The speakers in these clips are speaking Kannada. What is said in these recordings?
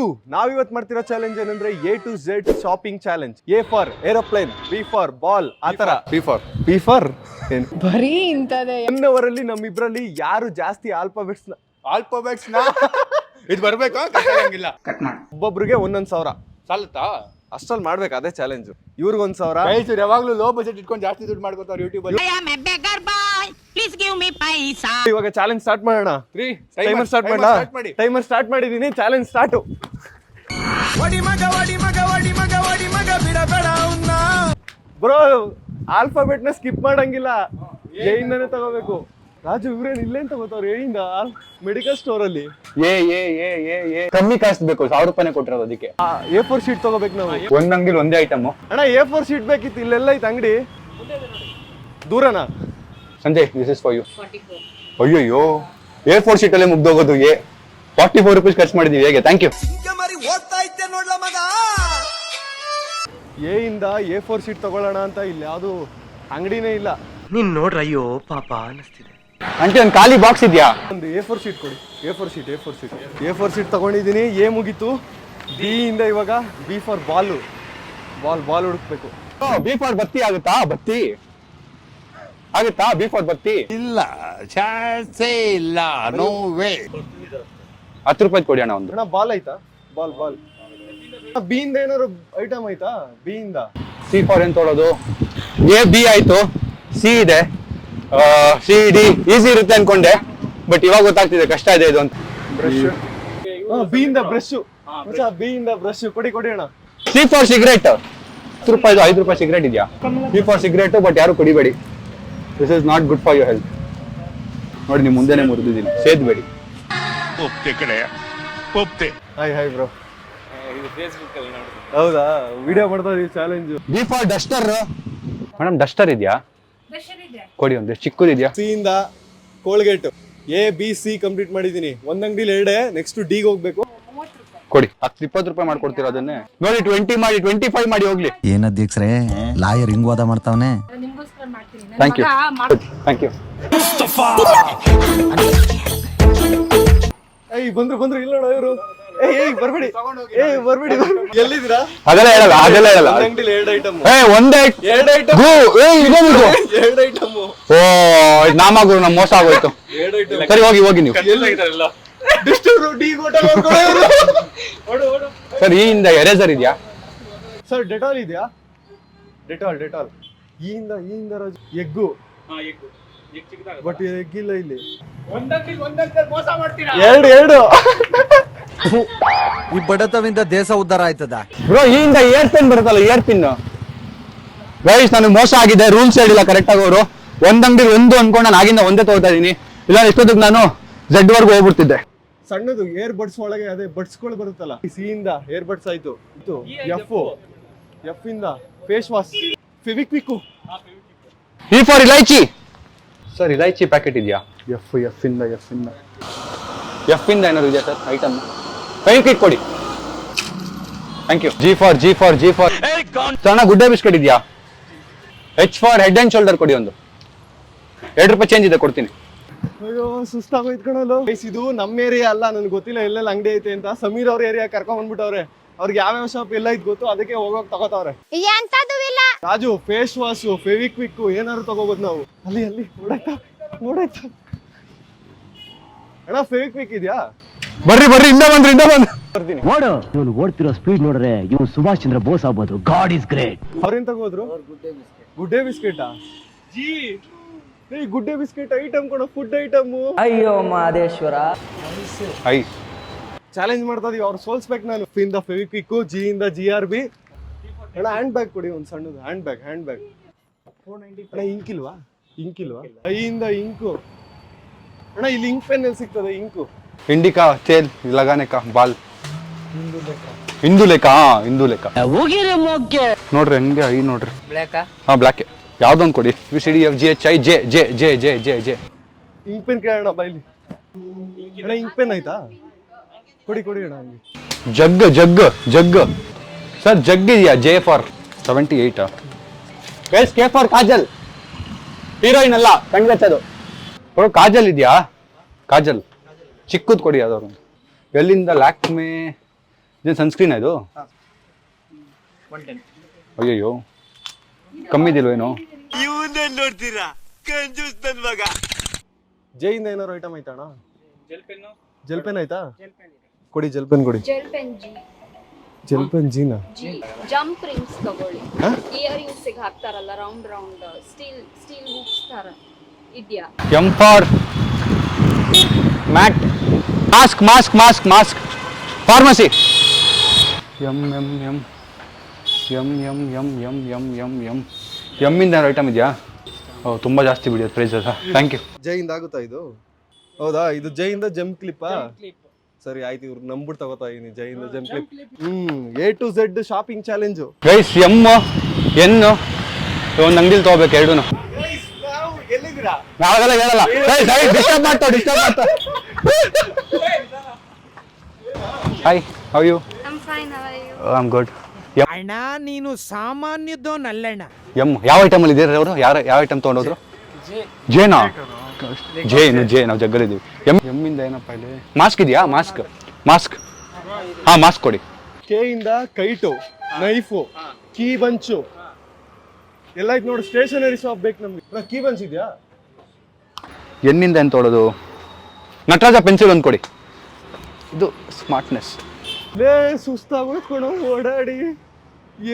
ಯು ನಾವಿವತ್ ಮಾಡ್ತಿರೋ ಚಾಲೆಂಜ್ ಏನಂದ್ರೆ A to Z shopping challenge A for aeroplane B for ball ಆತರ ಬಿ ಫಾರ್ ಬಿ ಫಾರ್ ಏನು? ಬರೀ ಇಂಥದ್ದೇ. ಒನ್ ಅವರ್ ಅಲ್ಲಿ ನಮ್ಮಿಬ್ರಲ್ಲಿ ಯಾರು ಜಾಸ್ತಿ ಆಲ್ಫಾಬೆಟ್ಸ್ ಆಲ್ಫಾಬೆಟ್ಸ್ನ? ಇದು ಬರ್ಬೇಕಾ? ಕಟ್ಟಾಗಂಗಿಲ್ಲ ಒಬ್ಬೊಬ್ರಿಗೆ ಒಂದೊಂದ್ ಸಾವಿರ. ಸಾಲತ್ತಾ? ಅಷ್ಟ್ರಲ್ಲಿ ಮಾಡ್ಬೇಕು ಅದೇ ಚಾಲೆಂಜ್ ಇವ್ರಿಗೊಂದ್ ಸಾವಿರ. ರೈತರು ಯಾವಾಗ್ಲೂ ಲೋ ಬಜೆಟ್ ಇಟ್ಕೊಂಡು ಜಾಸ್ತಿ ದುಡ್ಡು ಮಾಡ್ಕೋತಾರೆ ಯೂಟ್ಯೂಬ್ ಅಲ್ಲಿ. I am a. Please give me paisa. ಇವಾಗ ಚಾಲೆಂಜ್ ಸ್ಟಾರ್ಟ್ ಮಾಡೋಣ. ಟೈಮರ್ ಸ್ಟಾರ್ಟ್ ಮಾಡಲಾ? ಸ್ಟಾರ್ಟ್ ಮಾಡಿ. ಟೈಮರ್ ಸ್ಟಾರ್ಟ್ ಮಾಡಿದೀನಿ ಚಾಲೆಂಜ್ ಸ್ಟಾರ್ಟ್ ಬ್ರೋ ಆಲ್ಫಾಬೆಟ್ನ ಸ್ಕಿಪ್ ಮಾಡಂಗಿಲ್ಲ. ಎ ಇಂದಾನೆ ತಗೋಬೇಕು. ರಾಜು ಇವ್ರೇನ್ ಇಲ್ಲೇ ಅಂತ ಗೊತ್ತವ್ರು? ಇಂದ ಮೆಡಿಕಲ್ ಸ್ಟೋರ್ ಅಲ್ಲಿ. ಏ ಏ ಏ ಏ ಏ. ಕಮ್ಮಿ ಕಾಸ್ಟ್ ಬೇಕು ಸಾವಿರ ರೂಪಾಯಿ ಕೊಟ್ಟಿರೋದು ಅದಕ್ಕೆ. ಎ ಫೋರ್ ಶೀಟ್ ತಗೋಬೇಕು ನಾವು. ಒಂದ್ ಅಂಗಡಿ ಒಂದೇ ಐಟಮ್ ಅಣ್ಣ ಎ ಫೋರ್ ಶೀಟ್ ಬೇಕಿತ್ತು ಇಲ್ಲೆಲ್ಲ ಐತೆ ಅಂಗಡಿ. ದೂರನಾ? Sanjay this is for you ಅಯ್ಯಯ್ಯೋ ಎ ಫೋರ್ ಶೀಟ್ ಅಲ್ಲೇ ಮುಗ್ದೋಗೋದು ಏ. ಫಾರ್ಟಿ ಫೋರ್ ರುಪೀಸ್ ಖರ್ಚು ಮಾಡಿದೀವಿ ಹೇಗೆ? ಥ್ಯಾಂಕ್ ಯು ಎ ಇಂದ ಎ ಫೋರ್ ಶೀಟ್ ತಗೊಳ್ಳೋಣ ಅಂತ ಇಲ್ಲಿ. ಯಾವುದು ಅಂಗಡಿನೇ ಇಲ್ಲ. ನೀನ್ ನೋಡ್ರ ಅಯ್ಯೋ ಪಾಪ ಅನಿಸ್ತಿದೆ. ಅಂಟಿ ಒಂದು ಖಾಲಿ ಬಾಕ್ಸ್ ಇದೆಯಾ? ಒಂದು ಎ ಫೋರ್ ಶೀಟ್ ಕೊಡಿ. A four sheet A four sheet A four sheet ತಗೊಂಡಿದ್ದೀನಿ. ಎ ಮುಗೀತು. ಬಿ ಇಂದ ಇವಾಗ B for ball ball ball ಹುಡುಕ್ಬೇಕು. ಬಿ ಫಾರ್ ಬತ್ತಿ ಆಗುತ್ತಾ? ಬತ್ತಿ. ಆಗುತ್ತಾ? ಬಿ ಫಾರ್ ಬತ್ತಿ. ಇಲ್ಲ ಚಾನ್ಸೇ ಇಲ್ಲ ನೋ ವೇ ಹತ್ತು ರೂಪಾಯಿ ಕೊಡಿ ಅಣ್ಣ ಒಂದು. ಅಣ್ಣ ಬಾಲ್ ಆಯ್ತಾ? ಬಾಲ್ ಬಾಲ್ ಬಿ ಇಂದ ಏನಾದ್ರು ಐಟಮ್ ಆಯ್ತಾ? ಬಿ ಇಂದ? ಸಿ ಫಾರ್ ಏನ್ ತೊಗೊಳೋದು ಎ ಬಿ ಆಯ್ತು. ಸಿ ಇದೆ. ಸಿ ಡಿ ಈಸಿ ಇರುತ್ತೆ ಅನ್ಕೊಂಡೆ. ಬಟ್ ಇವಾಗ ಗೊತ್ತಾಗ್ತಿದೆ ಕಷ್ಟ ಇದೆ ಇದು ಅಂತ. ಬ್ರಷ್ ಬಿ ಇಂದ ಬ್ರಷ್ ಬಿ ಇಂದ ಬ್ರಷ್ ಕೊಡಿ ಕೊಡಿ ಅಣ್ಣ. ಸಿ ಫಾರ್ ಸಿಗರೇಟ್ ಹತ್ತು ರೂಪಾಯಿದು ಐದು ರೂಪಾಯಿ ಸಿಗರೇಟ್ ಇದೆಯಾ? ಸಿ ಫಾರ್ ಸಿಗರೇಟ್ ಬಟ್ ಯಾರು ಕುಡಿಬೇಡಿ. This is not good for your health ನೋಡಿ ನೀವು ಮುಂದೆನೆ ಮುರಿದಿದ್ದೀನಿ ಸೇದ್ಬೇಡಿ. ಒಪ್ತೆ ಕಡೆ ಒಪ್ತೆ. ಹಾಯ್ ಹಾಯ್ ಬ್ರೋ ಹೌದಾ? ವಿಡಿಯೋ ಮಾಡ್ತಾ ಇದೀವಿ challenge B for duster madam duster ಇದೆಯಾ ಕೊಡಿ ಒಂದು ಚಿಕ್ಕದಿದೆಯಾ ಸಿ ಇಂದ Colgate A B C complete ಮಾಡಿದೀನಿ ಒಂದ್ ಅಂಗಡಿಲಿ ಎರಡೇ ನೆಕ್ಸ್ಟ್ ಡಿಗೆ ಹೋಗ್ಬೇಕು. ಕೊಡಿ ಹತ್ತು ಇಪ್ಪತ್ತು ರೂಪಾಯಿ ಮಾಡ್ಕೊಡ್ತೀರ ಅದನ್ನೇ? ನೋಡಿ ಟ್ವೆಂಟಿ ಮಾಡಿ ಟ್ವೆಂಟಿ ಫೈವ್ ಮಾಡಿ ಹೋಗ್ಲಿ. ಏನ್ ಅಧ್ಯಕ್ಷರೇ? ಲಾಯರ್ ಹಿಂಗ್ ವಾದ ಮಾಡ್ತಾವನೆ? ಥ್ಯಾಂಕ್ ಯು ಥ್ಯಾಂಕ್ ಯು ಏಯ್ ಬಂದ್ರು ಬಂದ್ರು ಇಲ್ಲ ನೋಡ ಇವರು. ಏಯ್ ಏಯ್ ಬರ್ಬೇಡಿ. ಏಯ್ ಬರ್ಬೇಡಿ ಬರ್ಬೇಡಿ. ಎಲ್ಲಿದ್ದೀರಾ? ಅದೆಲ್ಲ ಹೇಳಲ್ಲ ಅದೆಲ್ಲ ಹೇಳಲ್ಲ. ಅಂಗಡಿಲಿ ಎರಡು ಐಟಮ್ ಏ ಒಂದೇ ಎರಡು ಐಟಮ್ ಎರಡು ಓ ಇದು ನಾಮಾಗುರು ನಮ್ ಮೋಸ ಆಗೋಯ್ತು. ಎರಡು ಐಟಮ್ ಸರಿ ಹೋಗಿ ಹೋಗಿ ನೀವು. ಡಿಸ್ಟರ್ ಡಿ ಗೋಟಲ್ ಓಡು ಓಡು. ಸರ್ ಈ ಹಿಂದೆ ಎರೇಸರ್ ಇದೆಯಾ? ಸರ್ ಡೆಟಾಲ್ ಇದೆಯಾ? Dettol Dettol. ಈ ಹಿಂದ ಈ ಹಿಂದ ರಾಜು ಎಗ್ಗು. ಬಟ್ ಎಗ್ ಇಲ್ಲ ಇಲ್ಲಿ. ಎರಡು ಎರಡು. ಈ ಬಡತವಿಂದ ದೇಶ ಉದ್ಧಾರ ಆಯ್ತದ? ಬ್ರೋ ಈ ಇಂದ ಏರ್ ಪಿನ್ ಬರುತ್ತಲ್ಲ ಏರ್ ಪಿನ್ ಗೈಸ್ ನನಗೆ ಮೋಸ ಆಗಿದೆ ರೂಲ್ಸ್ ಹೇಳಿಲ್ಲ ಕರೆಕ್ಟ್ ಆಗಿ ಅವರು ಒಂದ್ ಅಂಗಡಿ ಒಂದು ಅನ್ಕೊಂಡು ನಾನು ಆಗಿಂದ ಒಂದೇ ತಗೋತಾ ಇದೀನಿ. ಇಲ್ಲ ಎಷ್ಟೊತ್ತಿಗೆ ನಾನು ಝೆಡ್ ವರ್ಗೂ ಹೋಗ್ಬಿಡ್ತಿದ್ದೆ. ಸಣ್ಣದು ಏರ್ ಬಡ್ಸ್ ಒಳಗೆ ಅದೇ ಬಡ್ಸ್ಗಳು ಬರುತ್ತಲ್ಲ. ಸಿ ಇಂದ ಏರ್ ಬಡ್ಸ್ ಆಯ್ತು. ಇದು ಎಫ್ ಎಫ್ ಇಂದ face wash Fevikwik E for ಇಲೈಚಿ ಸರ್ ಇಲೈಚಿ ಪ್ಯಾಕೆಟ್ ಇದೆಯಾ? ಎಫ್ ಎಫ್ ಇಂದ ಎಫ್ ಇಂದ. ಎಫ್ ಇಂದ ಏನಾದ್ರು ಇದೆಯಾ ಸರ್ ಐಟಮ್ ಫೈವ್ ಕೊಡಿ. Thank you G for G for G for ಸಣ್ಣ ಗುಡ್ಡೆ ಬಿಸ್ಕೆಟ್ ಇದೆಯಾ? H for head and shoulder ಕೊಡಿ ಒಂದು. ಎರಡು ರೂಪಾಯಿ ಚೇಂಜ್ ಇದೆ ಕೊಡ್ತೀನಿ. ಅಯ್ಯೋ ಸುಸ್ತಾಗೋಯ್ತು ಕಣಲು ಇದು ನಮ್ಮ ಏರಿಯಾ ಅಲ್ಲ ನನ್ಗೆ ಗೊತ್ತಿಲ್ಲ ಎಲ್ಲೆಲ್ಲ ಅಂಗಡಿ ಐತೆ ಅಂತ. ಸಮೀರ್ ಅವ್ರ ಏರಿಯಾ ಕರ್ಕೊಂಡ್ ಬಂದ್ಬಿಟ್ಟವ್ರೆ. ಅವ್ರಿಗೆ ಯಾವ್ಯಾವ ಶಾಪ್ ಎಲ್ಲ ಇದ್ ಗೊತ್ತು ಅದಕ್ಕೆ ಹೋಗೋಕ್ ತಗೋತಾವ್ರೆ. ಎಂತದು ಇಲ್ಲ. ರಾಜು ಫೇಸ್ ವಾಶ್ ಫೆವಿಕ್ವಿಕ್ ಏನಾದ್ರು ತಗೋಬೋದು ನಾವು. ಅಲ್ಲಿ ಅಲ್ಲಿ ನೋಡಾಯ್ತಾ? ನೋಡಾಯ್ತಾ? ಅಣ್ಣ ಫೆವಿಕ್ವಿಕ್ ಇದೆಯಾ? ಬರ್ರಿ ಬರ್ರಿ ಇಂದ ಬಂದ್ರಿ ಇಂದ ಬಂದ್ರಿ. ನೋಡು ಇವನು ಓಡ್ತಿರೋ ಸ್ಪೀಡ್ ನೋಡ್ರೆ ಇವನು ಸುಭಾಷ್ ಚಂದ್ರ ಬೋಸ್ ಆಗ್ಬೋದು. ಗಾಡ್ ಇಸ್ ಗ್ರೇಟ್ ಅವ್ರೇನ್ ತಗೋದ್ರು? ಗುಡ್ಡೆ ಬಿಸ್ಕೆಟಾ? ಜಿ ಏಯ್ ಗುಡ್ಡೆ ಬಿಸ್ಕೆಟ್ ಐಟಮ್ ಕೊಡೋ ಫುಡ್ ಐಟಮ್ ಅಯ್ಯೋ ಮಹದೇಶ್ವರ. ಐ ಚಾಲೆಂಜ್ ಮಾಡ್ತಾ ಇದೀವಿ ಅವ್ರು ಸೋಲ್ಸ್ಬೇಕು ನಾನು. F ಇಂದ ಫೆವಿಕ್ವಿಕ್ ಜಿ ಇಂದ ಜಿ ಆರ್ ಬಿ ಅಣ್ಣ ಹ್ಯಾಂಡ್ ಬ್ಯಾಗ್ ಕೊಡಿ ಒಂದು ಸಣ್ಣದು. ಹ್ಯಾಂಡ್ ಬ್ಯಾಗ್ ಹ್ಯಾಂಡ್ ಬ್ಯಾಗ್ ಅಣ್ಣ ಇಂಕ್ ಇಲ್ವಾ? ಇಂಕ್ ಇಲ್ವಾ? ಐ ಇಂದ ಇಂಕು ಅಣ್ಣ ಇಲ್ಲಿ ಇಂಕ್ ಪೆನ್ ಎಲ್ಲಿ ಸಿಗ್ತದೆ ಇಂಕು ಇಂಡಿಕಾ ತೇಲ್ ಲಗಾನೆ ಕಾ ಬಾಲ್. ಹಿಂದೂ ಲೆಕ್ಕ. ಹಾ ಹಿಂದೂ ಲೆಕ್ಕ. ನೋಡ್ರಿ ಹಂಗೆ ಐ ನೋಡ್ರಿ. ಬ್ಲ್ಯಾಕ? ಹಾ ಬ್ಲಾಕ್ ಯಾವ್ದೊಂದು ಕೊಡಿ. U C D F G H I J J J J J J. Ink pen ಕೇಳೋಣ ಬೈಲಿ ಅಣ್ಣ ಇಂಕ್ ಪೆನ್ ಆಯ್ತಾ? ಕೊಡಿ ಕೊಡಿ ಅಣ್ಣ ಹಂಗೆ. Jug jug jug sir jug ಇದೆಯಾ? ಜೆ ಫಾರ್ ಸೆವೆಂಟಿ ಏಯ್ಟ್ ಬೇಸ್ ಕೆ ಫಾರ್ ಕಾಜಲ್. ಹೀರೋಯಿನ್ ಅಲ್ಲ ಕಂಗ್ರೆಚ್ ಅದು ಕೊಡು ಕಾಜಲ್ ಇದೆಯಾ? ಕಾಜಲ್. ಚಿಕ್ಕದ್ ಕೊಡಿ ಯಾವ್ದಾದ್ರು ಎಲ್ಲಿಂದ ಲ್ಯಾಕ್ಮೆ ಇದೇನು ಸನ್ಸ್ಕ್ರೀನ್ ಇದು? ಅಯ್ಯಯ್ಯೋ. ಕಮ್ಮಿದಿಲ್ವೇನೋ ಜೈಯಿಂದ ಏನಾರು ಐಟಮ್ ಆಯ್ತಣ್ಣ ಜೆಲ್ ಪೆನ್ ಆಯ್ತಾ? ಕೊಡಿ ಜೆಲ್ ಪೆನ್ ಕೊಡಿ. Gel pen G. Gel pen ಜೀನಾ? ಜಿ. ಜಂಪ್ ರಿಂಗ್ಸ್ ತಗೊಳ್ಳಿ? ಇಯರ್ಗೆ ಹಾಕ್ತಾರಲ್ಲ round round steel steel hooks ತರ. ಇದ್ಯಾ? M for mat. Mask mask mask mask pharmacy M M M M M M M M M M ಎಮ್ಮಿಂದ item ಇದೆಯಾ? ಓ ತುಂಬ ಜಾಸ್ತಿ ಬಿಡಿಯೋದು ಪ್ರೈಸ್ ಅಲ್ಲ ಥ್ಯಾಂಕ್ ಯು ಜೈಯಿಂದ ಆಗುತ್ತಾ ಇದು? ಹೌದಾ? ಇದು ಜೈಯಿಂದ ಜಂಪ್ ಕ್ಲಿಪ್ಪಾ ಸರಿ ಆಯ್ತು ಇವ್ರು ನಂಬಿಟ್ಟು ತಗೋತಾ ಇದೀನಿ ಜೈಯಿಂದ jump clip hmm A to Z shopping challenge price M ಎನ್ನು ಒಂದು ಅಂಗಡಿಲಿ ತೊಗೋಬೇಕು ಎರಡು ನಾವಾಗೆಲ್ಲ ಹೇಳಲ್ಲ. ಡಿಸ್ಟರ್ಬ್ ಮಾಡ್ತಾವ ಡಿಸ್ಟರ್ಬ್ ಮಾಡ್ತಾವ hi how you I am good ಅಣ್ಣ ನೀನು ಸಾಮಾನ್ಯದೋನಲ್ಲಣ್ಣ ಎಂ ಯಾವ ಐಟಮ್ ಅಲ್ಲಿ ಇದ್ದೀರಾ ಅವರು? ಯಾರು ಯಾವ ಐಟಮ್ ತೊಗೊಂಡೋದ್ರು? ಜೇನಾ? ಜೇನು ಜೇ ನಾವು ಜಗ್ಗಲಿದ್ದೀವಿ ಎಂ ಎಮ್ಮಿಂದ ಏನಪ್ಪ ಇಲ್ಲಿ? ಮಾಸ್ಕ್ ಇದೆಯಾ? ಮಾಸ್ಕ್ ಮಾಸ್ಕ್ ಹಾ ಮಾಸ್ಕ್ ಕೊಡಿ. ಕೆ ಇಂದ ಕೈಟು ನೈಫು ಕೀ ಬಂಚು. ಎಲ್ಲ ಇದು ನೋಡಿ ಸ್ಟೇಷನರಿ ಶಾಪ್ ಬೇಕು ನಮ್ಗೆ. ಕೀ ಬಂಚ್ ಇದೆಯಾ? ಎನ್ನಿಂದ ಏನು ತೊಗೊಳೋದು? ನಟರಾಜ ಪೆನ್ಸಿಲ್ ಒಂದು ಕೊಡಿ. ಇದು ಸ್ಮಾರ್ಟ್ನೆಸ್ ಬೇ ಸುಸ್ತಾಗೋಯ್ತು ಕಣೋ ಓಡಾಡಿ.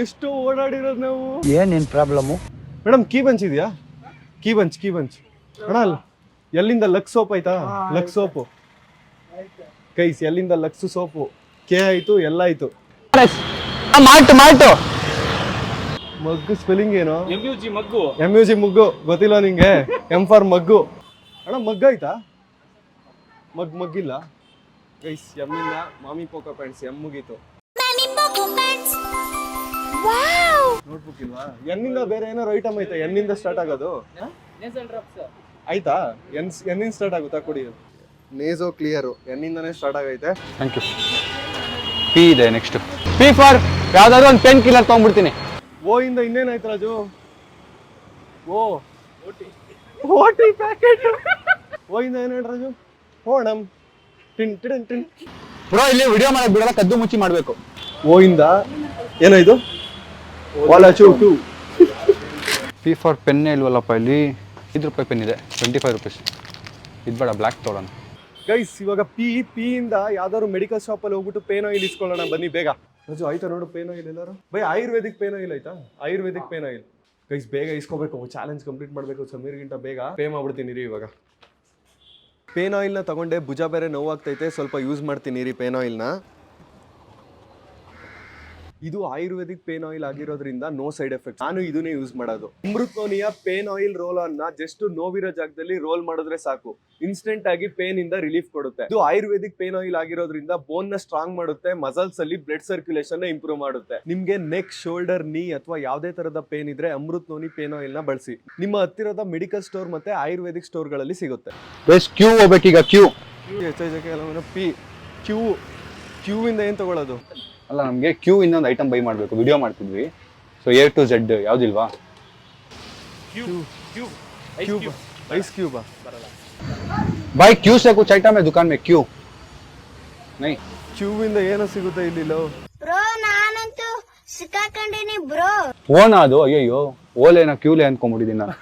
ಎಷ್ಟು ಓಡಾಡಿರೋದು ನಾವು. ಏನ್ ನಿನ್ ಪ್ರಾಬ್ಲಮ್ಮು ಮೇಡಮ್ ಕೀ ಬಂಚ್ ಇದೆಯಾ? Key bunch key bunch. ಅಣ್ಣ ಅಲ್ಲ ಎಲ್ಲಿಂದ ಲಕ್ ಸೋಪ್ ಆಯ್ತಾ? Lux soap. ಕೈಸ್ ಎಲ್ಲಿಂದ ಲಕ್ಸ್ ಸೋಪು? ಕೆ ಆಯ್ತು ಎಲ್ಲ ಆಯ್ತು? ಮಾಲ್ಟು ಮಾಲ್ಟು ಮಗ್ಗು ಸ್ಪೆಲ್ಲಿಂಗ್ ಏನು? M U G mug. M U G mug ಗೊತ್ತಿಲ್ಲ ನಿಂಗೆ. M for mug. ಅಣ್ಣ ಮಗ್ಗ ಆಯ್ತಾ? ಮಗ್ ಮಗ್ಗಿಲ್ಲ? ಗೈಸ್ ಎಮ್ಮಿಂದ ಮಾಮಿ ಪೋಕೋ ಪ್ಯಾಂಟ್ಸ್ ಎಂ ಮುಗೀತು ನೋಟ್ಬುಕ್ ಇಲ್ವಾ? ಎನ್ನಿಂದ ಬೇರೆ ಏನಾರು ಐಟಮ್ ಐತಾ? ಎನ್ನಿಂದ ಸ್ಟಾರ್ಟ್ ಆಗೋದು? ಆಯ್ತಾ? ಎನ್ ಎನ್ನಿಂದ ಸ್ಟಾರ್ಟ್ ಆಗುತ್ತಾ? ಕೊಡಿ. ನೇಸೋ ಕ್ಲಿಯರು ಎನ್ನಿಂದನೇ ಸ್ಟಾರ್ಟ್ ಆಗೈತೆ. ಥ್ಯಾಂಕ್ ಯು ಪಿ ಇದೆ ನೆಕ್ಸ್ಟ್ ಪಿ ಫಾರ್ ಯಾವ್ದಾದ್ರು ಒಂದು ಪೆನ್ ಕಿಲ್ಲರ್ ತೊಗೊಂಡ್ಬಿಡ್ತೀನಿ. ಓ ಇಂದ ಇನ್ನೇನಾಯ್ತು Raju? O OT packet O ಇಂದ ಏನಾಯ್ತು ರಾಜು? ಓಣಂ ಟಿನ್ ಟಿನ್ ಟಿನ್. ಬ್ರೋ ಇಲ್ಲಿ ವಿಡಿಯೋ ಮಾಡಕ್ ಬಿಡಲ್ಲ ಕದ್ದು ಮುಚ್ಚಿ ಮಾಡಬೇಕು. ಓ ಇಂದ? ಏನೋ ಇದು? ಟು ಪಿ ಫಾರ್ ಪೆನ್ನೇ ಇಲ್ವಲ್ಲಪ್ಪ ಇಲ್ಲಿ? ಐದು ರೂಪಾಯಿ ಪೆನ್ ಇದೆ ಟ್ವೆಂಟಿ ಫೈವ್ ರುಪೀಸ್ ಇದು ಬೇಡ ಬ್ಲ್ಯಾಕ್ ತೊಗೊಳೋಣ ಗೈಸ್ ಇವಾಗ ಪಿ ಪಿ ಇಂದ ಯಾವ್ದಾದ್ರು ಮೆಡಿಕಲ್ ಶಾಪ್ ಅಲ್ಲಿ ಹೋಗ್ಬಿಟ್ಟು ಪೇನ್ ಆಯಿಲ್ ಇಸ್ಕೊಳ್ಳೋಣ ಬನ್ನಿ ಬೇಗ. ರಜು ಆಯ್ತಾ ನೋಡು ಪೇನ್ ಆಯಿಲ್ ಎಲ್ಲರೂ? ಬೈ ಆಯುರ್ವೇದಿಕ್ ಪೇನ್ ಆಯಿಲ್ ಆಯ್ತಾ? ಆಯುರ್ವೇದಿಕ್ ಪೇನ್ ಆಯಿಲ್ ಗೈಸ್ ಬೇಗ ಇಸ್ಕೋಬೇಕು ಚಾಲೆಂಜ್ ಕಂಪ್ಲೀಟ್ ಮಾಡಬೇಕು ಸಮೀರ್ಗಿಂತ ಬೇಗ. ಪೇ ಮಾಡ್ಬಿಡ್ತೀನಿ ರೀ ಇವಾಗ. ಪೇನ್ ಆಯಿಲ್ನ ತಗೊಂಡೆ ಭುಜ ಬೇರೆ ನೋವಾಗ್ತೈತೆ ಸ್ವಲ್ಪ ಯೂಸ್ ಮಾಡ್ತೀನಿ ರೀ ಪೇನ್ ಆಯಿಲ್ನ. ಇದು ಆಯುರ್ವೇದಿಕ್ ಪೇನ್ ಆಯಿಲ್ ಆಗಿರೋದ್ರಿಂದ ನೋ ಸೈಡ್ ಎಫೆಕ್ಟ್ ನಾನು ಇದನ್ನೇ ಯೂಸ್ ಮಾಡೋದು. ಅಮೃತೋನಿಯ pain oil roll on just ನೋವಿರೋ ಜಾಗದಲ್ಲಿ ರೋಲ್ ಮಾಡಿದ್ರೆ ಸಾಕು. ಇನ್ಸ್ಟೆಂಟ್ ಆಗಿ ಪೇನ್ ಇಂದ ರಿಲೀಫ್ ಕೊಡುತ್ತೆ. ಇದು ಆಯುರ್ವೇದಿಕ್ ಪೇನ್ ಆಯಿಲ್ ಆಗಿರೋದ್ರಿಂದ ಬೋನ್ನ ಸ್ಟ್ರಾಂಗ್ ಮಾಡುತ್ತೆ ಮಸಲ್ಸ್ ಅಲ್ಲಿ ಬ್ಲಡ್ ಸರ್ಕ್ಯುಲೇಷನ್ ಇಂಪ್ರೂವ್ ಮಾಡುತ್ತೆ. ನಿಮ್ಗೆ ನೆಕ್ ಶೋಲ್ಡರ್ ನೀ ಅಥವಾ ಯಾವುದೇ ತರದ ಪೇನ್ ಇದ್ರೆ ಅಮೃತ್ ನೋನಿ ಪೇನ್ ಆಯಿಲ್ನ ಬಳಸಿ. ನಿಮ್ಮ ಹತ್ತಿರದ ಮೆಡಿಕಲ್ ಸ್ಟೋರ್ ಮತ್ತೆ ಆಯುರ್ವೇದಿಕ್ ಸ್ಟೋರ್ಗಳಲ್ಲಿ ಸಿಗುತ್ತೆ. ಬೇಸ್ ಕ್ಯೂ ಹೋಗ್ಬೇಕೀಗ ಕ್ಯೂ ಪಿ ಕ್ಯೂ ಕ್ಯೂ ಇಂದ ಏನ್ ತಗೊಳ್ಳೋದು ಅಲ್ಲ ನಮಗೆ ಕ್ಯೂ ಇನ್ನೊಂದು ಐಟಮ್ ಬೈ ಮಾಡಬೇಕು. ವಿಡಿಯೋ ಮಾಡ್ತಿದ್ವಿ. ಸೊ ಎ ಟು ಝೆಡ್ ಯಾವುದಿಲ್ವಾ? ಬೈ ಬಾಯ್ ಕ್ಯೂ ಸೇಕು ಕುಚ್ ಐಟಮ್ ದುಕಾನ್ ಮೇ ಕ್ಯೂ ನೈ. ಕ್ಯೂ ಇಂದ ಸಿಗುತ್ತೆ ಇಲ್ಲಿ ಲೋ? ಬ್ರೋ ನಾನಂತೂ ಸಿಕ್ಕಾಕೊಂಡಿನಿ ಬ್ರೋ ಓನ ಅದು? ಅಯ್ಯಯ್ಯೋ. ಓಲೇನ ಕ್ಯೂಲೆ ಅನ್ಕೊಂಬಿಟ್ಟಿದ್ದೀನಿ ನಾನು.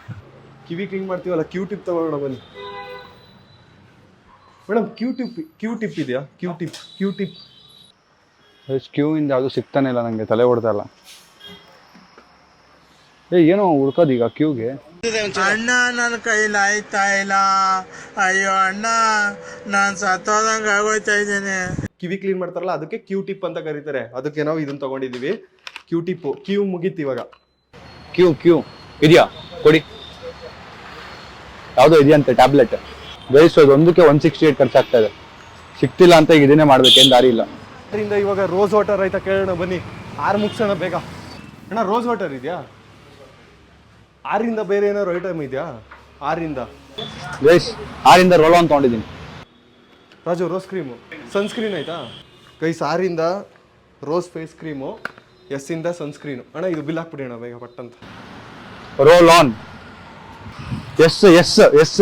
ಕಿವಿ ಕ್ಲಿಂಗ್ ಮಾಡ್ತೀವಲ್ಲ ಕ್ಯೂ ಟಿಪ್ ತಗೊಳ್ಳೋಣ ಬನ್ನಿ. Madam Q tip Q tip ಇದೆಯಾ? Q tip Q tip Q ಇಂದ ಯಾವುದು ಸಿಗ್ತಾನೆ ಇಲ್ಲ ನನಗೆ ತಲೆ ಹೊಡ್ತಾ ಇಲ್ಲ. ಏ ಏನೋ ಹುಡ್ಕೋದು ಈಗ ಕ್ಯೂಗೆ ಅಣ್ಣ ನನ್ನ ಕೈಲಿ ಆಯ್ತಾ ಇಲ್ಲ? ಅಯ್ಯೋ ಅಣ್ಣ ನಾನು ಸತ್ತೋದಂಗ ಆಗೋಯ್ತಾ ಇದ್ದೀನಿ. ಕಿವಿ ಕ್ಲೀನ್ ಮಾಡ್ತಾರಲ್ಲ ಅದಕ್ಕೆ ಕ್ಯೂ ಟಿಪ್ ಅಂತ ಕರೀತಾರೆ. ಅದಕ್ಕೆ ನಾವು ಇದನ್ನ ತಗೊಂಡಿದೀವಿ ಕ್ಯೂ ಟಿಪ್ ಕ್ಯೂ ಮುಗೀತು ಇವಾಗ. ಕ್ಯೂ ಕ್ಯೂ ಇದೆಯಾ? ಕೊಡಿ. ಯಾವುದೋ ಇದೆಯಂತೆ ಟ್ಯಾಬ್ಲೆಟ್ ಬೇಯಿಸೋದು ಒಂದಕ್ಕೆ ಒನ್ ಸಿಕ್ಸ್ಟಿ ಏಟ್ ಖರ್ಚಾಗ್ತಾ ಇದೆ. ಸಿಕ್ತಿಲ್ಲ ಅಂತ ಈಗ ಇದನ್ನೇ ಮಾಡ್ಬೇಕೇನು ದಾರಿ ಇಲ್ಲ. ಅದರಿಂದ ಇವಾಗ ರೋಸ್ ವಾಟರ್ ಆಯ್ತಾ ಕೇಳೋಣ ಬನ್ನಿ. ಆರು ಮುಗಿಸೋಣ ಬೇಗ. ಅಣ್ಣ ರೋಸ್ ವಾಟರ್ ಇದೆಯಾ? ಆರಿಂದ ಬೇರೆ ಏನಾದ್ರು ಐಟಮ್ ಇದೆಯಾ? ಆರಿಂದ ಬೇಸ್ ಆರಿಂದ ರೋಲ್ ಆನ್ ತೊಗೊಂಡಿದ್ದೀನಿ. ರಾಜು ರೋಸ್ ಕ್ರೀಮು ಸನ್ಸ್ಕ್ರೀನ್ ಆಯ್ತಾ? ಗೈಸ್ ಆರಿಂದ ರೋಸ್ ಫೇಸ್ ಕ್ರೀಮು ಎಸ್ ಇಂದ ಸನ್ಸ್ಕ್ರೀನು ಅಣ್ಣ ಇದು ಬಿಲ್ ಹಾಕ್ಬಿಡಿ ಅಣ್ಣ ಬೇಗ ಪಟ್ಟಂತ. Roll on S S S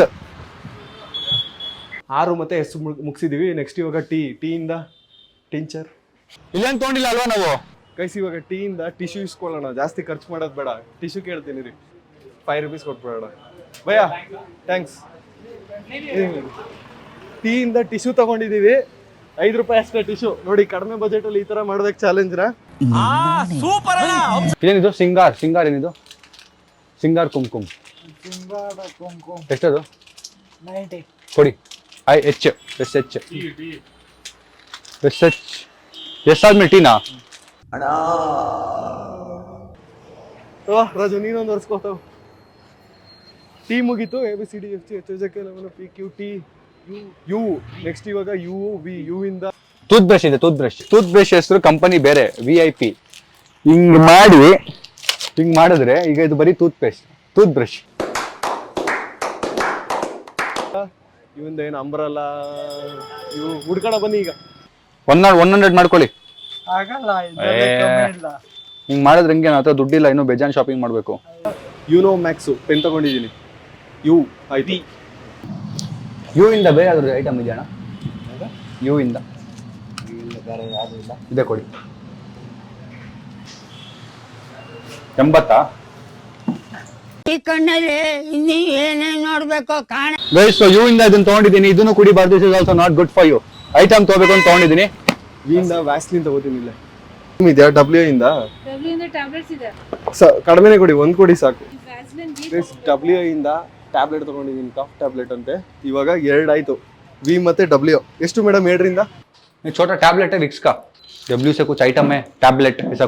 R ಮತ್ತೆ ಎಸ್ ಮುಗಿಸಿದೀವಿ. ನೆಕ್ಸ್ಟ್ ಇವಾಗ ಟೀ ಟೀಯಿಂದ ಟಿಂಚರ್. ಇಲ್ಲೇನ್ ತೊಗೊಂಡಿಲ್ಲ ಅಲ್ವಾ ನಾವು? ಕೈಸಿ ಇವಾಗ ಟೀ ಇಂದ ಟಿಶ್ಯೂ ಇಸ್ಕೊಳ್ಳೋಣ. ಜಾಸ್ತಿ ಖರ್ಚು ಮಾಡೋದು ಬೇಡ. ಟಿಶ್ಯೂ ಕೇಳ್ತೀನಿ ರೀ ಫೈವ್ ರುಪೀಸ್ ಕೊಟ್ಬಿಡೋಣ. ಭಯ ಥ್ಯಾಂಕ್ಸ್ ಟೀ ಇಂದ ಟಿಶ್ಯೂ ತಗೊಂಡಿದೀವಿ. ಐದು ರೂಪಾಯಿ ಅಷ್ಟೇ ಟಿಶ್ಯೂ. ನೋಡಿ ಕಡಿಮೆ ಬಜೆಟ್ ಅಲ್ಲಿ ಈ ತರ ಮಾಡೋದಕ್ಕೆ ಚಾಲೆಂಜ್ನ ಏನಿದು ಸಿಂಗಾರ್. ಸಿಂಗಾರ್ ಏನಿದು? ಸಿಂಗಾರ್ ಕುಂಕುಮ್ ಎಷ್ಟದು? ಕೊಡಿ. I H S H. S ಆದ್ಮೇಲೆ ಟೀನಾ? ಓಹ್ ರಾಜು ನೀನೊಂದು ವರ್ಸ್ಕೋತಾವ ಟಿ ಮುಗೀತು A B C D F C H H K P Q T U U next ಇವಾಗ ಯು ವಿ ಯು ಇಂದ ಟೂತ್ ಬ್ರಷ್ ಇದೆ ಟೂತ್ ಬ್ರಷ್ ಟೂತ್ ಬ್ರಷ್ ಹೆಸರು ಕಂಪನಿ ಬೇರೆ ವಿ ಐ ಪಿ ಹಿಂಗ್ ಮಾಡಿ ಹಿಂಗ್ ಮಾಡಿದ್ರೆ ಈಗ ಇದು ಬರೀ ಟೂತ್ ಪೇಸ್ಟ್ ಟೂತ್ ಬ್ರಷ್ ಇವಿಂದ ಏನು ಅಂಬ್ರಲ್ಲ ಇವು ಹುಡ್ಕಣ ಬನ್ನಿ ಈಗ. ಒನ್ ಒನ್ ಹಂಡ್ರೆಡ್ ಮಾಡ್ಕೊಳ್ಳಿ. ಹಿಂಗ್ ಮಾಡಿದ್ರೆ ಹೆಂಗೆ ನನ್ನ ಹತ್ರ ದುಡ್ಡಿಲ್ಲ ಇನ್ನೂ ಬೇಜಾನ್ ಶಾಪಿಂಗ್ ಮಾಡಬೇಕು. ಯುನೋ ಮ್ಯಾಕ್ಸು ಪೆನ್ ತಗೊಂಡಿದ್ದೀನಿ. ಯು ಆಯ್ತು. ಯು ಇಂದ ಬೇರೆ ಯಾವ್ದು ಐಟಮ್ ಇದೆಯಣ್ಣ ಯು ಇಂದ. ಇದೆ ಕೊಡಿ. ಎಂಬತ್ತಾ? ಈ ಕಣ್ಣಲ್ಲಿ ಇನ್ನೀ ಏನೇನ್ ನೋಡ್ಬೇಕೋ ಕಾಣ ಗೈಸ್ ಸೊ ಯು ಇಂದ ಇದನ್ನ ತಗೊಂಡಿದ್ದೀನಿ. ಇದನ್ನು ಕುಡಿಬಾರ್ದು is also not good for you item ತಗೋಬೇಕು ಅಂತ ತಗೊಂಡಿದ್ದೀನಿ ವಿಯಿಂದ ವ್ಯಾಸ್ಲಿನ್ ತಗೋತೀನಿ ಇಲ್ಲೇ ಇದೆಯಾ ಡಬ್ಲ್ಯೂ ಇಂದ ಟ್ಯಾಬ್ಲೆಟ್ಸ್ ಇದೆ ಸ ಕಡಿಮೆನೆ ಕೊಡಿ ಒಂದು ಕೊಡಿ ಸಾಕು ಡಬ್ಲ್ಯೂ ಇಂದ ಟ್ಯಾಬ್ಲೆಟ್ ತಗೊಂಡಿದ್ದೀನಿ ಕಫ್ ಟ್ಯಾಬ್ಲೆಟ್ ಅಂತೆ ಇವಾಗ ಎರಡು ಆಯ್ತು ವಿ ಮತ್ತೆ ಡಬ್ಲ್ಯೂ ಎಷ್ಟು ಮೇಡಮ್ ಎರಡರಿಂದ ये छोटा टैबलेट है विक्स का डब्ल्यू से कुछ आइटम है टैबलेट ऐसा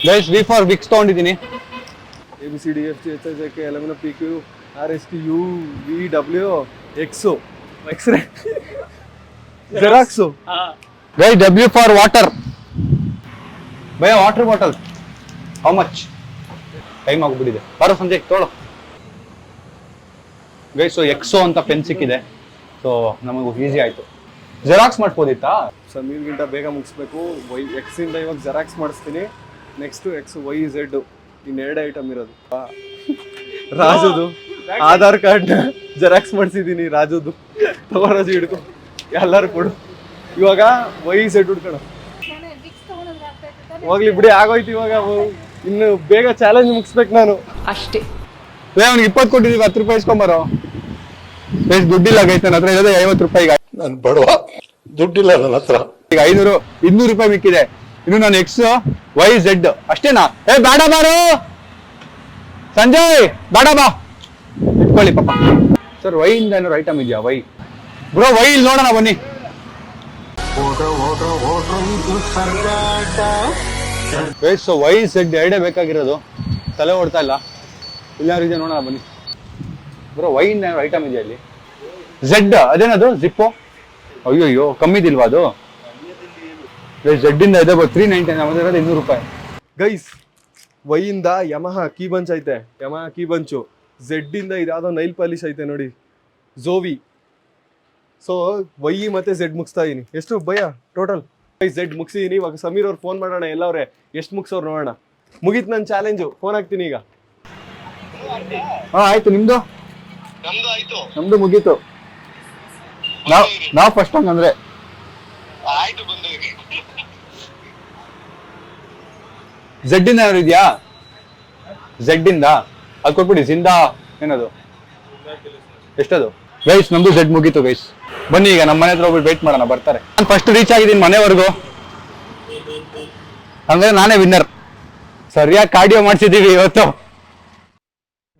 ಗೈಸ್ ವಿ ಫಾರ್ ವಿಕ್ಸ್ ತಗೊಂಡಿದ್ದೀನಿ A B C D F C H H K L M P Q R S T U V W X X ray xerox by W for water by water bottle how much time ಆಗಿಬಿಟ್ಟಿದೆ. ಬರೋ ಸಂಜೆ ತೋಳು ಗೈಸ್ ಸೊ ಎಕ್ಸೋ ಅಂತ ಪೆನ್ ಸಿಕ್ಕಿದೆ. ಸೊ ನಮಗೂ ಈಸಿ ಆಯ್ತು. ಜೆರಾಕ್ಸ್ ಮಾಡ್ಬೋದಿತ್ತಾ? ಸಮೀರ್ಗಿಂತ ಬೇಗ ಮುಗಿಸ್ಬೇಕು. ವೈ ಎಕ್ಸ್ ಇಂದ ಇವಾಗ ಜೆರಾಕ್ಸ್ ಮಾಡಿಸ್ತೀನಿ. ನೆಕ್ಸ್ಟ್ ಎಕ್ಸ್ ವೈ ಝೆಡ್ ಇನ್ನೆರಡು ಐಟಮ್ ಇರೋದು. ರಾಜುದು. ಆಧಾರ್ ಕಾರ್ಡ್ನ ಜೆರಾಕ್ಸ್ ಮಾಡಿಸಿದ್ದೀನಿ ರಾಜುದು. ತಗೋ ರಾಜು ಹಿಡ್ಕೊ. ಎಲ್ಲರೂ ಕೊಡು. ಇವಾಗ ವೈ ಝೆಡ್ ಹುಡ್ಕೊಣ. ಹೋಗ್ಲಿ ಬಿಡಿ ಆಗೋಯ್ತು ಇವಾಗ. ಇನ್ನು ಬೇಗ ಚಾಲೆಂಜ್ ಮುಗಿಸ್ಬೇಕು ನಾನು. ಅಷ್ಟೇ. ಏ ಅವ್ನಿಗೆ ಇಪ್ಪತ್ತು ಕೊಟ್ಟಿದ್ದೀವಿ ಹತ್ತು ರೂಪಾಯಿ ಇಸ್ಕೊಂಬಾರೋ. ಎಷ್ಟು ದುಡ್ಡಿಲ್ಲ ಗೈಸ್ ನನ್ನ ಹತ್ರ ಇರೋದೇ ಐವತ್ತು ರೂಪಾಯಿ ನಾನು ಬಡವ. ದುಡ್ಡಿಲ್ಲ ನನ್ನ ಹತ್ರ. ಈಗ ಐನೂರು ಇನ್ನೂರು ರೂಪಾಯಿ ಮಿಕ್ಕಿದೆ. ಇನ್ನು ನಾನು ಎಕ್ಸ್ ವೈ ಝೆಡ್ ಅಷ್ಟೇನಾ? ಏ ಬೇಡ ಬಾರು. ಸಂಜಯ್ ಬೇಡ ಬಾ. ಇಟ್ಕೊಳ್ಳಿ ಪಾಪ. ಸರ್ ವೈ ಇಂದ ಏನಾದ್ರು ಐಟಮ್ ಇದೆಯಾ? ವೈ ಬ್ರೋ ವೈ ಇಲ್ಲಿ ನೋಡೋಣ ಬನ್ನಿ ಸೊ ವೈ ಸೆಡ್ ಎರಡೇ ಬೇಕಾಗಿರೋದು? ತಲೆ ಓಡ್ತಾ ಇಲ್ಲ. ಇಲ್ಲಾರು ಇದೆ ನೋಡೋಣ ಬನ್ನಿ. ಬ್ರೋ ವೈ ಇಂದ ಐಟಮ್ ಇದೆಯಾ ಇಲ್ಲಿ? ಝೆಡ್ ಅದೇನದು? ಜಿಪ್ಪು ಅಯ್ಯೋಯ್ಯೋ ಕಮ್ಮಿ ಇದಿಲ್ವಾ ಅದು? ಝೆಡ್ ಇಂದ ಇದೆ ತ್ರೀ ನೈಂಟಿ ನೈನ್ ಇರೋದು ಇನ್ನೂರು ರೂಪಾಯಿ. ಗೈಸ್ ವೈ ಇಂದ ಯಮಹ ಕೀ ಬಂಚ್ ಐತೆ. ಯಮಹ ಕೀ ಬಂಚು ಝೆಡ್ ಇಂದ ಇದಾದೋ ನೈಲ್ ಪಾಲಿಶ್ ಐತೆ ನೋಡಿ. ಝೋವಿ ಸೊ ವೈ ಮತ್ತೆ ಝೆಡ್ ಮುಗಿಸ್ತಾ ಇದೀನಿ. ಎಷ್ಟು ಭಯ? ಟೋಟಲ್ ಝೆಡ್ ಮುಗಿಸಿದೀನಿ ಇವಾಗ ಸಮೀರ್ ಅವ್ರು ಫೋನ್ ಮಾಡೋಣ ಎಲ್ಲವ್ರೆ. ಎಷ್ಟು ಮುಗಿಸೋರು ನೋಡೋಣ. ಮುಗೀತು ನನ್ನ ಚಾಲೆಂಜು ಫೋನ್ ಹಾಕ್ತೀನಿ ಈಗ. ಹಾ ಆಯ್ತು. ನಿಮ್ದು? ನಮ್ದು ಮುಗೀತು. ನಾವ್ ನಾವ್ ಫಸ್ಟ್ ಹಂಗಂದ್ರೆ ಝೆಡ್ ಇಂದ ಏನಾದ್ರು ಇದೆಯಾ? ಝೆಡ್ ಇಂದ ಅದು ಕೊಟ್ಬಿಡಿ. ಜಿಂದ. ಏನದು? ಎಷ್ಟದು? ಗೈಸ್ ನಮ್ದು ಝೆಡ್ ಮುಗೀತು ಗೈಸ್. ಬನ್ನಿ ಈಗ ನಮ್ಮ ಮನೆ ಹತ್ರ ಹೋಗ್ಬಿಟ್ಟು ವೇಟ್ ಮಾಡೋಣ, ಬರ್ತಾರೆ. ನಾನು ಫಸ್ಟ್ ರೀಚ್ ಆಗಿದ್ದೀನಿ ಮನೆವರೆಗೂ. ಅಂದ್ರೆ ನಾನೇ ವಿನ್ನರ್ ಸರಿಯಾಗಿ ಕಾರ್ಡಿಯೋ ಮಾಡಿಸಿದ್ದೀವಿ ಇವತ್ತು.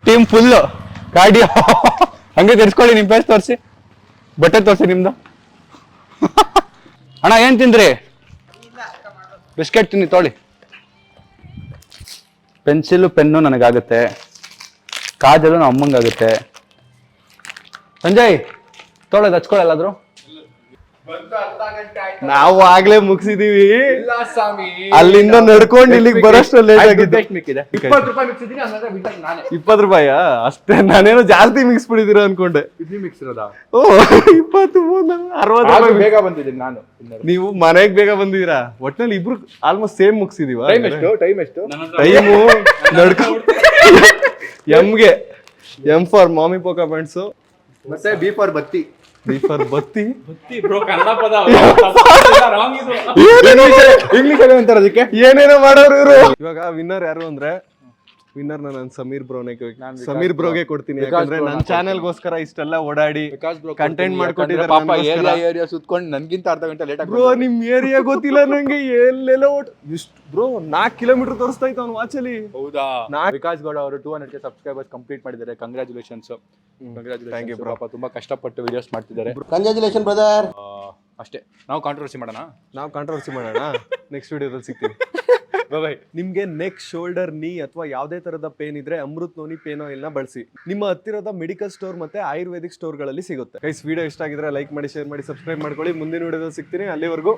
ಟೀಮ್ ಫುಲ್ಲು ಕಾರ್ಡಿಯೋ ಹಂಗೆ ತೆರ್ಸ್ಕೊಳ್ಳಿ ನಿಮ್ಮ ಪೇಸ್ ತೋರಿಸಿ. ಬಟ್ಟೆ ತೋರಿಸಿ ನಿಮ್ದು. ಅಣ್ಣ, ಏನು ತಿಂದ್ರಿ? ಬಿಸ್ಕೆಟ್ ತಿನ್ನಿ, ತೊಳಿ. Pencil pen ನನಗಾಗುತ್ತೆ. ಕಾಜಲು ನಮ್ಮ ಅಮ್ಮಂಗಾಗುತ್ತೆ ಸಂಜಯ್ ತೊಳೆದು ಹಚ್ಕೊಳ್ಳಲ್ಲಾದ್ರು ನಾವು ಆಗ್ಲೇ ಮುಗಿಸಿದೀವಿ. ಅಲ್ಲಿಂದ ನಡ್ಕೊಂಡು ಇಲ್ಲಿಗೆ ಬರೋಷ್ಟು ಲೇಟ್ ಆಗಿದೆ ಇಪ್ಪತ್ತು ರೂಪಾಯಿ ಅಷ್ಟೇ ನಾನೇನೋ ಜಾಸ್ತಿ ಮಿಕ್ಸ್ ಬಿಡಿದಿರ ಅನ್ಕೊಂಡೆ. ಮಿಕ್ಸ್ ಇರೋದಾ? ಓ ಇಪ್ಪತ್ತು ಅರವತ್ತು ರೂಪಾಯಿ. ಬೇಗ ಬಂದಿದ್ದೀನಿ ನಾನು. ನೀವು ಮನೆಗೆ ಬೇಗ ಬಂದಿದ್ದೀರಾ? ಒಟ್ನಲ್ಲಿ ಇಬ್ರು ಆಲ್ಮೋಸ್ಟ್ ಸೇಮ್ ಮುಗಿಸಿದೀವ ಟೈಮ್ ಎಷ್ಟು? ಟೈಮ್ ಎಷ್ಟು? ಟೈಮು ನಡ್ಕೊಂಡು ಎಮ್ಗೆ M for MamyPoko pants ಮತ್ತೆ ಬಿ ಫಾರ್ ಬತ್ತಿ. ಫಾರ್ ಬತ್ತಿ? ಇಂಗ್ಲಿಷ್ ಅಲ್ಲಿ ಅಂತಾರೆ ಅದಕ್ಕೆ ಏನೇನೋ ಮಾಡೋರು ಇವರು. ಇವಾಗ ವಿನ್ನರ್ ಯಾರು ಅಂದ್ರೆ ವಿನ್ನರ್ ನಾನು ಸಮೀರ್ ಬ್ರೋನೆ ಸಮೀರ್ ಬ್ರೋಗೆ ಕೊಡ್ತೀನಿ. ಯಾಕಂದ್ರೆ ನನ್ನ ಚಾನೆಲ್ ಚಾನೆಲ್ಗೋಸ್ಕರ ಇಷ್ಟೆಲ್ಲ ಓಡಾಡಿ ಕಂಟೆಂಟ್ ಮಾಡ್ಕೊಟ್ಟಿದ್ದಾರೆ ಪಾಪ ಏರಿಯಾ ಏರಿಯಾ ಸುತ್ಕೊಂಡು ನನಗಿಂತ ಅರ್ಧ ಗಂಟೆ ಲೇಟ್ ಬ್ರೋ ನಿಮ್ ಏರಿಯಾ ಗೊತ್ತಿಲ್ಲ ನಂಗೆ. ಎಲ್ಲೆಲ್ಲ ಓಟ್ ಇಷ್ಟು ಬ್ರೋ ನಾಲ್ಕು ಕಿಲೋಮೀಟರ್ ತೋರಿಸ್ತಾ ಇತ್ತು ಅವ್ನ ವಾಚಲ್ಲಿ ಹೌದಾ? ವಿಕಾಸ್ ಗೌಡ ಅವರು two hundred K subscribers complete ಮಾಡಿದ್ದಾರೆ. Congratulations congratulation bro. ಪಾಪ ತುಂಬಾ ಕಷ್ಟಪಟ್ಟು ವಿಡಿಯೋಸ್ ಮಾಡ್ತಿದ್ದಾರೆ. ಕಂಗ್ರ್ಯಾಚುಲೇಷನ್ ಬ್ರದರ್ ಅಷ್ಟೇ. ನಾವು ಕಾಂಟ್ರವರ್ಸಿ ಮಾಡೋಣ? ನಾವು ಕಾಂಟ್ರವರ್ಸಿ ಮಾಡೋಣ. ನೆಕ್ಸ್ಟ್ ವಿಡಿಯೋದಲ್ಲಿ ಸಿಗ್ತೀವಿ. ನಿಮ್ಗೆ ನೆಕ್ ಶೋಲ್ಡರ್ ನೀ ಅಥವಾ ಯಾವುದೇ ತರದ ಪೇನ್ ಇದ್ರೆ ಅಮೃತ್ ನೋನಿ ಪೇನ್ ಆಯಿಲ್ನ ಬಳಸಿ. ನಿಮ್ಮ ಹತ್ತಿರದ ಮೆಡಿಕಲ್ ಸ್ಟೋರ್ ಮತ್ತೆ ಆಯುರ್ವೇದಿಕ್ ಸ್ಟೋರ್ಗಳಲ್ಲಿ ಸಿಗುತ್ತೆ. ಗೈಸ್ ವಿಡಿಯೋ ಇಷ್ಟ ಆಗಿದ್ರೆ ಲೈಕ್ ಮಾಡಿ ಶೇರ್ ಮಾಡಿ ಸಬ್ಸ್ಕ್ರೈಬ್ ಮಾಡ್ಕೊಳ್ಳಿ. ಮುಂದಿನ ವಿಡಿಯೋದಲ್ಲಿ ಸಿಗ್ತೀನಿ. ಅಲ್ಲಿವರೆಗೂ